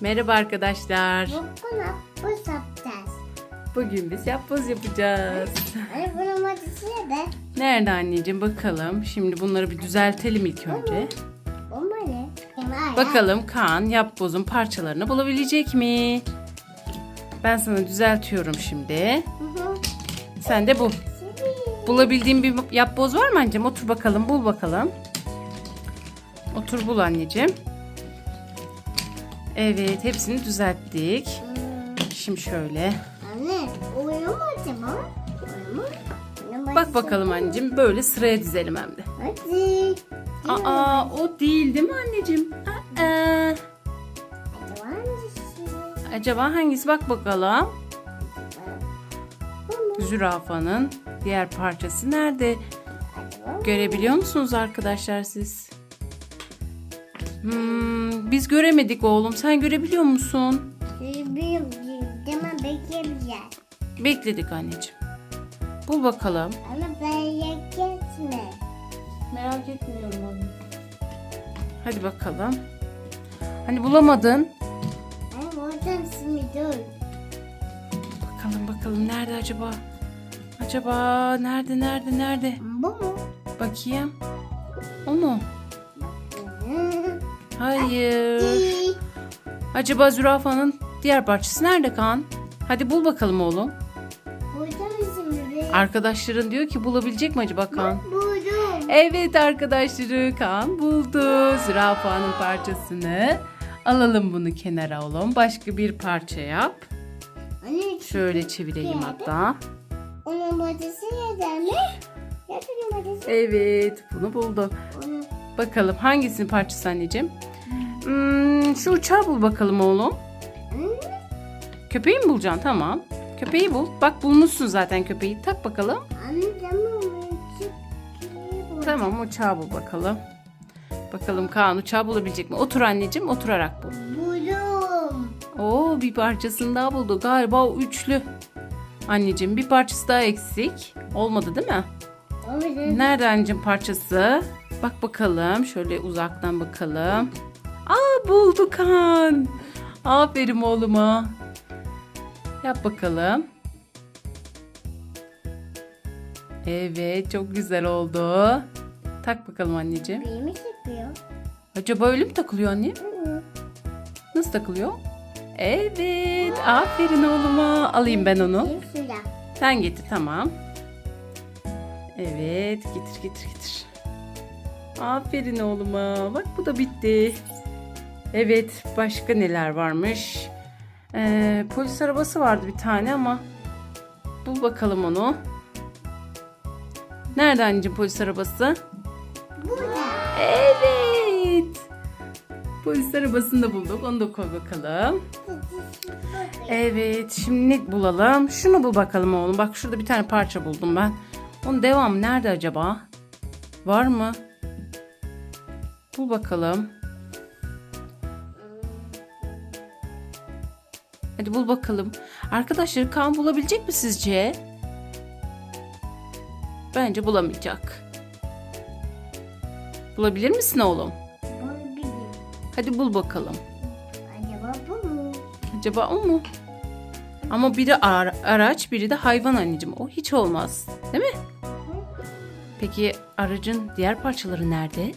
Merhaba arkadaşlar. Buna bu yapacağız. Bugün biz yapboz yapacağız. Hani bunun acısı ne? Nerede anneciğim bakalım. Şimdi bunları bir düzeltelim ilk önce. Mu ne? Bakalım Kaan yapbozun parçalarını bulabilecek mi? Ben sana düzeltiyorum şimdi. Sen de bul. Bulabildiğin bir yapboz var mı anneciğim? Otur bakalım, bul bakalım. Otur bul anneciğim. Evet, hepsini düzelttik. Şimdi şöyle. Anne, uyuyor mu acaba? Bak bakalım anneciğim. Böyle sıraya dizelim hem de. Hadi. Aa, o değil değil mi anneciğim? Aa, Acaba hangisi? Bak bakalım. Zürafanın diğer parçası nerede? Görebiliyor musunuz arkadaşlar siz? Hmm, biz göremedik oğlum. Sen görebiliyor musun? Bilmiyorum. Tamam bekleyemeyeceğiz. Bekledik anneciğim. Bul bakalım. Ama ben yaketme. Merak etmiyorum anne. Hadi bakalım. Hani bulamadın? Ama oradan şimdi dur. Bakalım bakalım nerede acaba? Acaba nerede nerede nerede? Bu mu? Bakayım. O mu? Hayır. Acaba zürafanın diğer parçası nerede Kaan? Hadi bul bakalım oğlum. Burada mısın bebeğim? Arkadaşların diyor ki bulabilecek mi acaba Kaan? Buldum. Evet arkadaşları Kaan buldu zürafanın parçasını. Alalım bunu kenara oğlum. Başka bir parça yap. Anne Şöyle çevireyim hatta. onun bacısı neden mi? Evet bunu buldu. Onu Bakalım hangisinin parçası anneciğim? Hmm, şu uçağı bul bakalım oğlum. Hı? Köpeği mi bulacaksın? Tamam. Köpeği bul. Bak bulmuşsun zaten köpeği. Tak bakalım. Anne tamam. Tamam uçağı bul bakalım. Bakalım Kaan uçağı bulabilecek mi? Otur anneciğim oturarak bul. Buldum. Oo bir parçasını daha buldu. Galiba o üçlü. Anneciğim bir parçası daha eksik. Olmadı değil mi? Orada. Nerede anneciğim parçası? Bak bakalım. Şöyle uzaktan bakalım. Aa buldu Kaan. Aferin oğluma. Yap bakalım. Evet çok güzel oldu. Tak bakalım anneciğim. Benim çıkıyor. Acaba öyle mi takılıyor anne? Hı. Nasıl takılıyor? Evet. Aferin oğluma. Alayım ben onu. Sen getir tamam. Evet getir getir getir. Aferin oğluma. Bak bu da bitti. Evet başka neler varmış? Ee, polis arabası vardı bir tane ama bul bakalım onu. Nerede anneciğim polis arabası? Burada. Evet. Polis arabasını da bulduk. Onu da koy bakalım. Evet şimdi ne bulalım? Şunu bul bakalım oğlum. Bak şurada bir tane parça buldum ben. Onun devamı nerede acaba? Var mı? Bul bakalım. Hadi bul bakalım. Arkadaşlar Kaan bulabilecek mi sizce? Bence bulamayacak. Bulabilir misin oğlum? Bu bizim. Hadi bul bakalım. Acaba bu mu? Acaba o mu? Ama biri ara- araç, biri de hayvan anneciğim. O hiç olmaz. Değil mi? Peki aracın diğer parçaları nerede?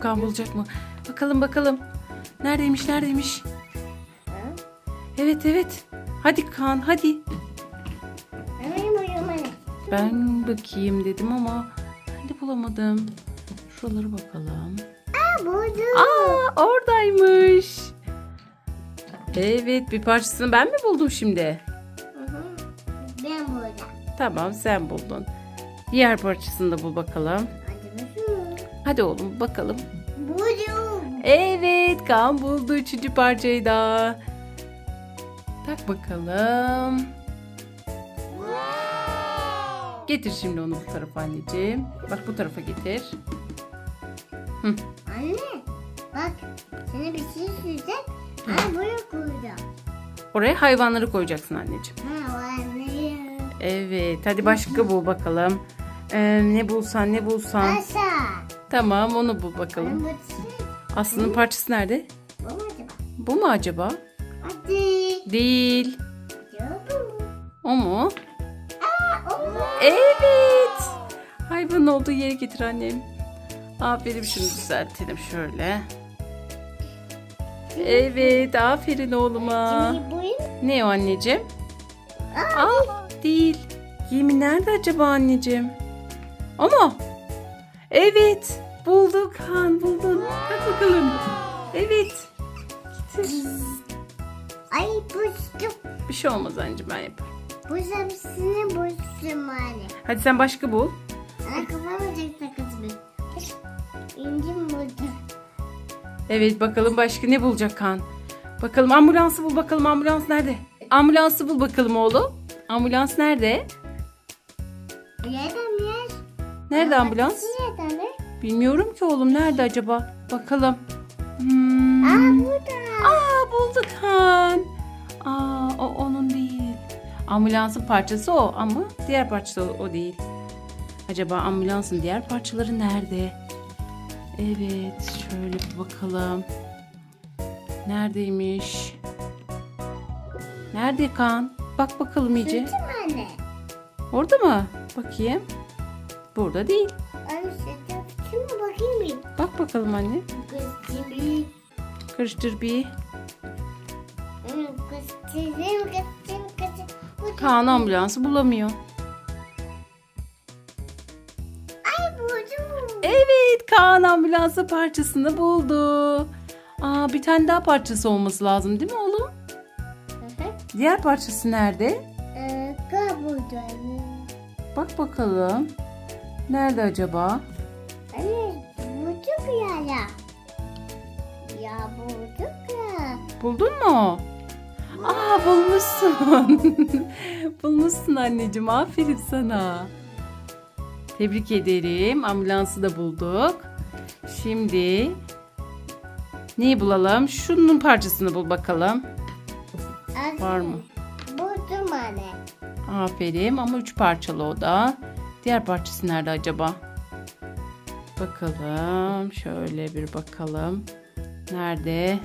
Kan bulacak mı? Bakalım bakalım. Neredeymiş neredeymiş? Evet evet. Hadi kan hadi. Ben bakayım dedim ama ben de bulamadım. Şuralara bakalım. Aa buldum. Aa oradaymış. Evet bir parçasını ben mi buldum şimdi? Ben burada. Tamam sen buldun. Diğer parçasını da bul bakalım. Hadi oğlum bakalım. Buldum. Evet Kaan buldu üçüncü parçayı da. Tak bakalım. Getir şimdi onu bu tarafa anneciğim. Bak bu tarafa getir. Anne bak sana bir şey söyleyeceğim. Ha buraya koyacağım. Oraya hayvanları koyacaksın anneciğim. Ha o anne. Evet hadi başka bul bakalım. Ee, ne bulsan ne bulsan. Aşağı. Tamam onu bul bakalım. Aslı'nın parçası nerede? Bu mu acaba? Bu mu acaba? Hadi. Değil. Mu? O mu? Aa, o mu? Evet. Hayvanın olduğu yere getir annem. Aferin şunu düzeltelim şöyle. Evet aferin oğluma. Ne o anneciğim? Aa, değil. Gemi nerede acaba anneciğim? Ama evet bulduk Han buldun. Bak bakalım. Evet. Getir. Ay bozdum. Bir şey olmaz anneciğim ben yaparım. Bozamsını bozdum hani. Hadi sen başka bul. Ana kafama tek kız bir. İncim burada. Evet bakalım başka ne bulacak Han? Bakalım ambulansı bul bakalım ambulans nerede? Ambulansı bul bakalım oğlum. Ambulans nerede? Yerden yer. Nerede ambulans? Bilmiyorum ki oğlum nerede acaba? Bakalım. Hmm. Aa burada. Aa bulduk Han. Aa o onun değil. Ambulansın parçası o ama diğer parçası o, o değil. Acaba ambulansın diğer parçaları nerede? Evet şöyle bir bakalım. Neredeymiş? Nerede kan? Bak bakalım iyice. Anne. Orada mı? Bakayım. Burada değil. Anne Şimdi bakayım bir. Bak bakalım anne. Karıştır bir. Kızım kızım kızım. Kaan ambulansı bulamıyor. Ay buldum. Evet Kaan ambulansı parçasını buldu. Aa bir tane daha parçası olması lazım değil mi oğlum? Diğer parçası nerede? Ee, anne. Bak bakalım. Nerede acaba? Ya bulduk ya. Buldun mu? Aa bulmuşsun. bulmuşsun anneciğim. Aferin sana. Tebrik ederim. Ambulansı da bulduk. Şimdi neyi bulalım? Şunun parçasını bul bakalım. Anne, Var mı? Buldum anne. Aferin ama üç parçalı o da. Diğer parçası nerede acaba? Bakalım. Şöyle bir bakalım. Nerede?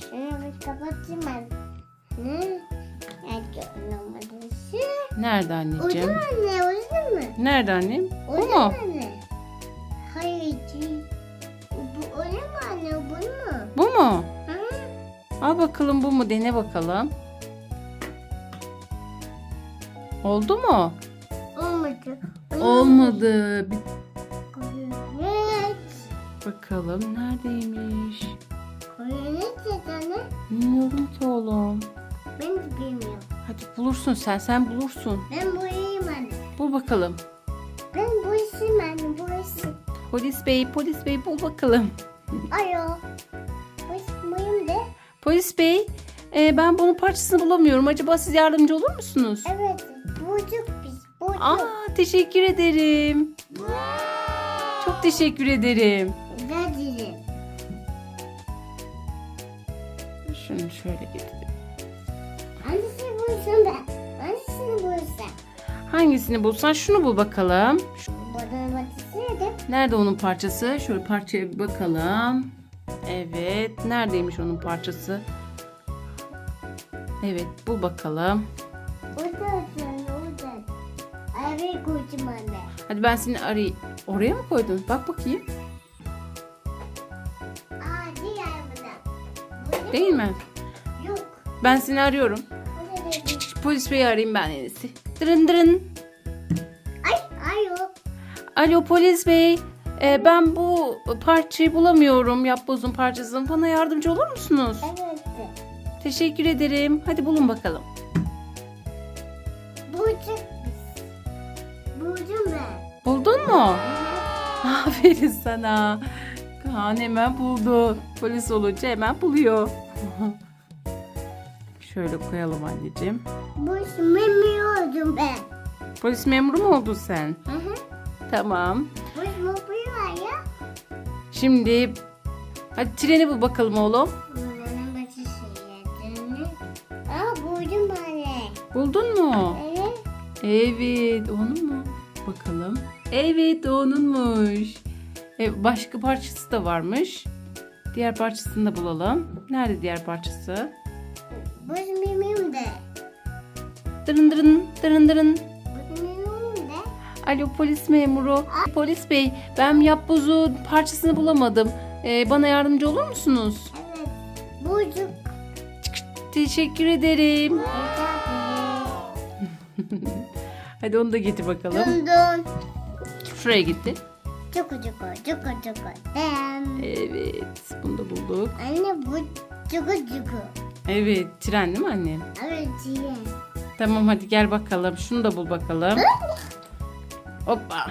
Şunu bir kapatayım ben. Ne? Nerede anneciğim? anne uyudun mu? Nerede annem? Bu mu? anne. Hayır değil. Bu öyle mi anne bu mu? Bu mu? Hı? Al bakalım bu mu? Dene bakalım. Oldu mu? Olmadı. Olmadı. Evet. Bakalım neredeymiş? Koyunet anne. Bilmiyorum ki oğlum. Ben de bilmiyorum. Hadi bulursun sen. Sen bulursun. Ben boyayım anne. Bul bakalım. Ben boyasın anne boyasın. Polis bey, polis bey bul bakalım. Boyasın boyayım de. Polis bey, e, ben bunun parçasını bulamıyorum. Acaba siz yardımcı olur musunuz? Evet. Bulduk biz. Bulduk. Aa, teşekkür ederim. Çok teşekkür ederim. Şöyle getireyim. Hangisini bulsun ben? Hangisini bulsun? Hangisini bulsan şunu bul bakalım. Batısı yedim. Nerede onun parçası? Şöyle parçaya bir bakalım. Evet, neredeymiş onun parçası? Evet, bul bakalım. Sen orada. Abi koydum anne. Hadi ben seni arayayım. Oraya mı koydun? Bak bakayım. Aa diğer burada. Değil mi? Ben seni arıyorum. Değil. Çık, çık, Polis beyi arayayım ben en iyisi. Dırın dırın. Ay yok. Alo polis bey. Ee, ben bu parçayı bulamıyorum. Yapbozun parçasını. Bana yardımcı olur musunuz? Evet. Teşekkür ederim. Hadi bulun bakalım. Bulduk biz. Buldum ben. Buldun mu? Aferin sana. Kaan hemen buldu. Polis olunca hemen buluyor. Şöyle koyalım anneciğim. Bu memnun ben. Polis memuru mu oldun sen? Hı hı. Tamam. Bu mobil var ya. Şimdi hadi treni bul bakalım oğlum. Aa buldum anne. Buldun mu? Evet. Evet, onun mu? Bakalım. Evet, onunmuş. E, başka parçası da varmış. Diğer parçasını da bulalım. Nerede diğer parçası? Bu benim de. Dırın dırın dırın dırın. Bu benim de. Alo polis memuru. Polis bey ben yapbozu parçasını bulamadım. Ee, bana yardımcı olur musunuz? Evet. Bucuk. Teşekkür ederim. Hadi onu da getir bakalım. Dun dun. Şuraya gitti. Çuku çuku çuku. Dem. Evet bunu da bulduk. Anne bu çuku çuku. Evet tren değil mi annem? Evet diye. Tamam hadi gel bakalım. Şunu da bul bakalım. Hoppa.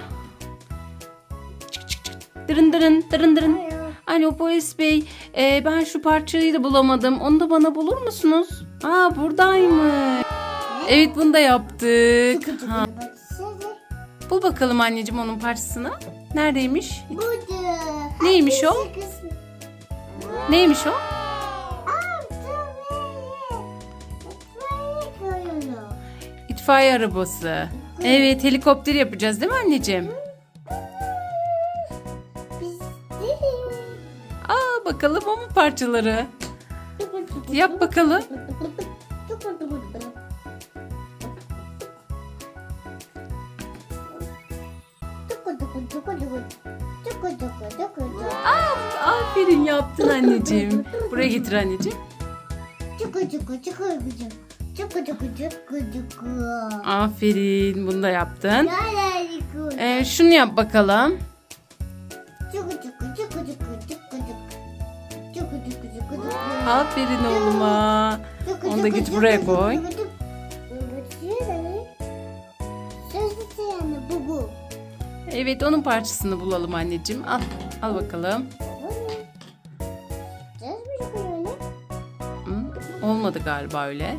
Çık çık çık. Dırın dırın dırın dırın. Alo polis bey. Ee, ben şu parçayı da bulamadım. Onu da bana bulur musunuz? Aa buradaymış. Evet bunu da yaptık. Ha, bul bakalım anneciğim onun parçasını. Neredeymiş? Bucuk. Neymiş o? Neymiş o? İtfaiye arabası. Evet helikopter yapacağız değil mi anneciğim? Aa bakalım o mu parçaları? Yap bakalım. Aferin yaptın anneciğim. Buraya getir anneciğim. Aferin bunu da yaptın. Ee, şunu yap bakalım. Aferin oğluma. Onu da git buraya koy. Bu bu. Evet onun parçasını bulalım anneciğim. Al, al bakalım. Olmadı galiba öyle.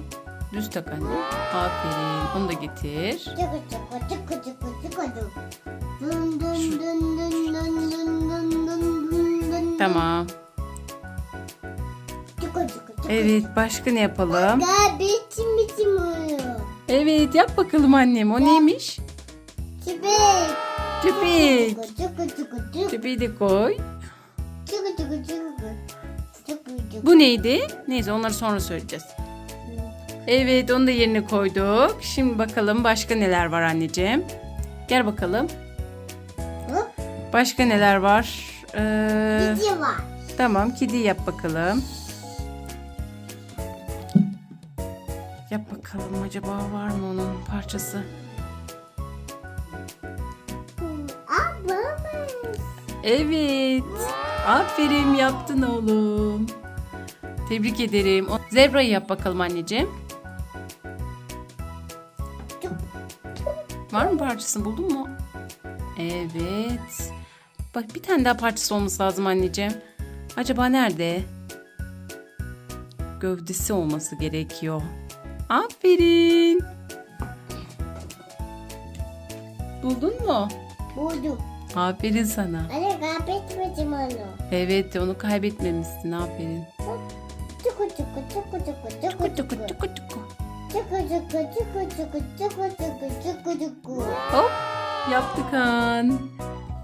Düz tak anne. Aferin. Onu da getir. Tamam. Evet başka ne yapalım? Daha biçim biçim oluyor. Evet yap bakalım annem. O neymiş? Köpek. Çuku çuku çuku Köpeği de koy. Bu neydi? Neyse onları sonra söyleyeceğiz. Evet onu da yerine koyduk. Şimdi bakalım başka neler var anneciğim. Gel bakalım. Hı? Başka neler var? Ee, Bici var. tamam kedi yap bakalım. Yap bakalım acaba var mı onun parçası? Evet. Aferin yaptın oğlum. Tebrik ederim. Zebrayı yap bakalım anneciğim. Mı parçasını buldun mu? Evet. Bak bir tane daha parçası olması lazım anneciğim. Acaba nerede? Gövdesi olması gerekiyor. Aferin. Buldun mu? Bulduk. Aferin sana. Anne kaybetmedim onu. Evet onu kaybetmemişsin aferin. Çuku çuku çuku çuku çuku Kutu çuku. kutu Hop yaptık Han.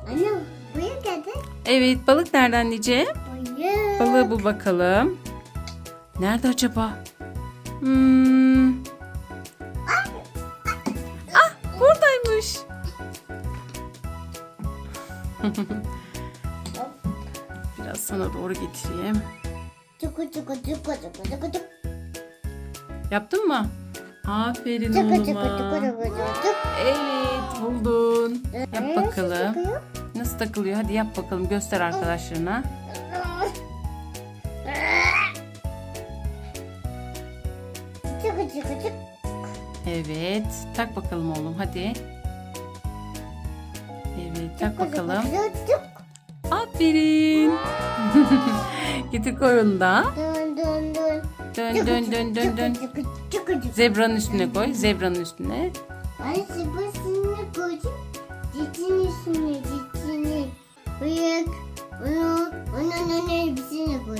Anne buraya geldi. Evet balık nerede anneciğim? Buraya. Balığı bul bakalım. Nerede acaba? Hmm. Ah buradaymış. Biraz sana doğru getireyim. Çuku çuku çuku çuku çuku çuku. Yaptın mı? Aferin çuku oğluma. çuku çuku çuku. Evet buldun. Yap bakalım. Nasıl takılıyor? Hadi yap bakalım. Göster arkadaşlarına. Çuku çuku çuku. Evet. Tak bakalım oğlum hadi. Evet tak bakalım. Aferin. Getir koy onu da. Dön dön dön. Dön dön. Zebranın üstüne koy. Zebranın üstüne. Ay sıfırını koydum. Cicin üstüne cicini. Bıyık. Onu, onun onun elbisine koy.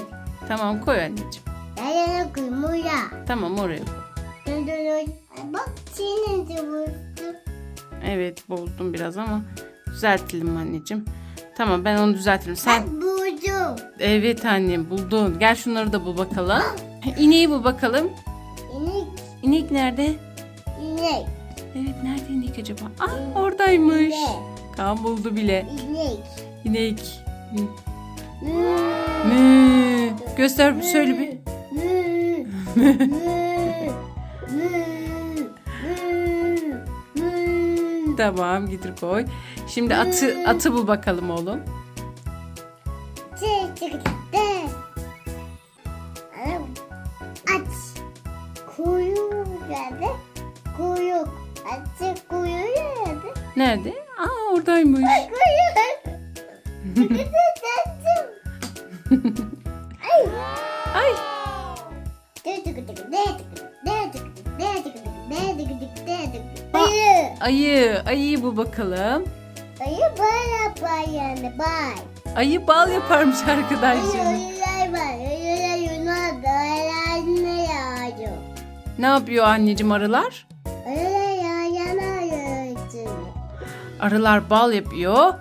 Tamam koy anneciğim. Ayağına koy Mura. Tamam oraya koy. Dön dön dön. Ay Bak senin de. Evet bozdum biraz ama düzeltelim anneciğim. Tamam ben onu düzeltirim. Sen buldum. buldum. Evet annem buldun. Gel şunları da bul bakalım. İneği bul bakalım. İnek, İnek nerede? inek, Evet nerede inek acaba? Ah oradaymış. inek, Kaan buldu bile. inek. İnek. Mü, Mü. Göster söyle bir. mü, mü, mü, mü, mü. Tamam getir koy. Şimdi atı atı bul bakalım oğlum. Kuyruk nerede? Kuyruk. Aç kuyruğu nerede? Nerede? Aa oradaymış. Çıktı Ay. Ay. Ayı. Ayı. Ayıyı bul bakalım. Ayı bal yapar yani bal. Ayı bal yaparmış Ayı arkadaşlar. ayılar var. Ayılar Ne yapıyor anneciğim arılar? Arılar bal yapıyor.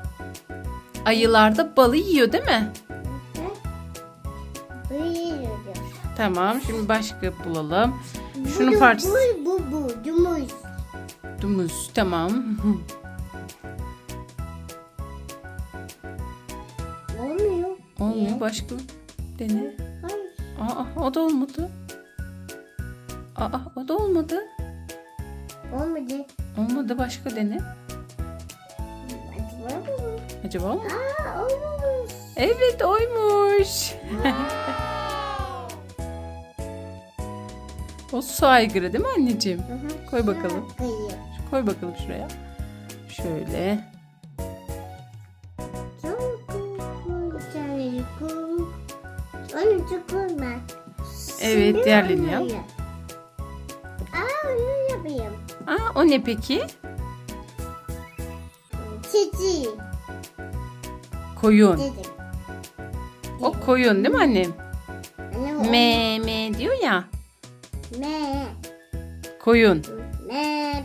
Ayılar da balı yiyor değil mi? Tamam şimdi başka bulalım. Şunun parçası. Bu bu bu. Dumuz. Dumuz tamam. Olmuyor. Olmuyor başka. Dene. Hayır. Aa o da olmadı. Aa o da olmadı. Olmadı. Olmadı başka dene. Acaba mu? Acaba mı? Aa olmamış. Evet oymuş. o su aygırı değil mi anneciğim? Hı hı. Koy bakalım. Kıyı. Koy bakalım şuraya. Şöyle. Evet, diğerlerini yap. O ne peki? Çiçi. Koyun. Dedim. O koyun değil mi annem? Anne, o- Me me diyor ya. Me. Koyun. Me.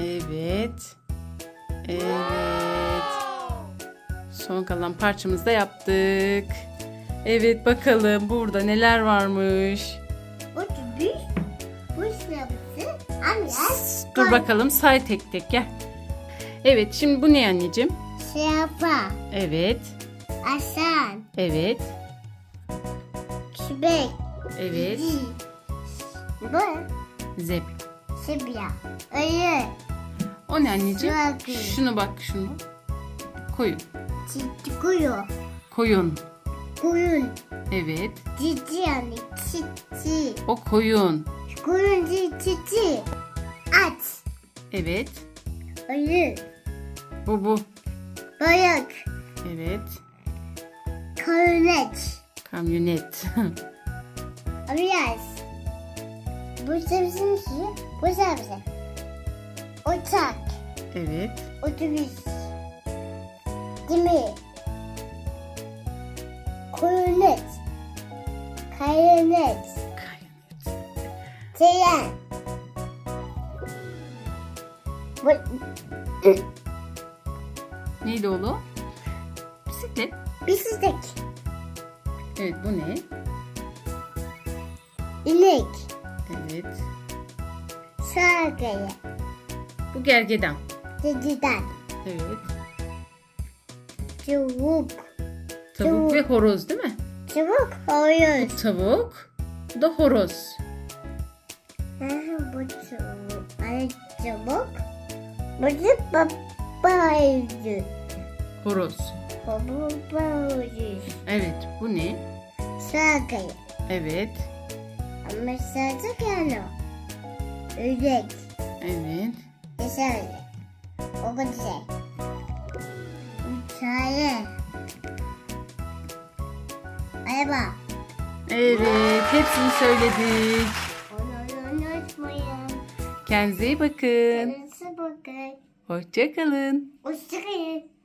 Evet. Evet. Son kalan parçamızı da yaptık. Evet bakalım burada neler varmış. Dur bakalım say tek tek gel. Evet şimdi bu ne anneciğim? Şafa. Evet. Asan. Evet. Kübek. Evet. Cici. Bu. Zep. Sibya. Ayı. O ne anneciğim? Suakı. Şunu bak şunu. Koyun. Çiçi kuyu. Koyun. Kuyun. Evet. Cici yani. Çiçi. O koyun. Kuyun çiçi. At. Evet. Ayı. Bu bu. Bayak. Evet. Koronet. Kamyonet. Arıyaz. Bu sebzenin suyu. Bu sebze. Uçak. evet. Otobüs. Gemi. Koronet. Kayanet. Kamyonet. Tren. Neydi oğlum? Bisiklet. bisiklet. Evet bu ne? İnek. Evet. Sargaya. Bu gergedan. Dediden. Evet. Çubuk. Tavuk ve horoz değil mi? Çubuk oyun. Tavuk. Bu da horoz. Bu çubuk. Ay çubuk. Da babaydı. Horoz. Babaydı. Evet bu ne? Sargaya. Evet. Ama saracak yani. Ördek. Evet. Yaşarlı. O şey. Hikaye. Araba. Evet hepsini söyledik. Onu unutmayın. Kendinize iyi bakın. Hoşçakalın. Hoşçakalın.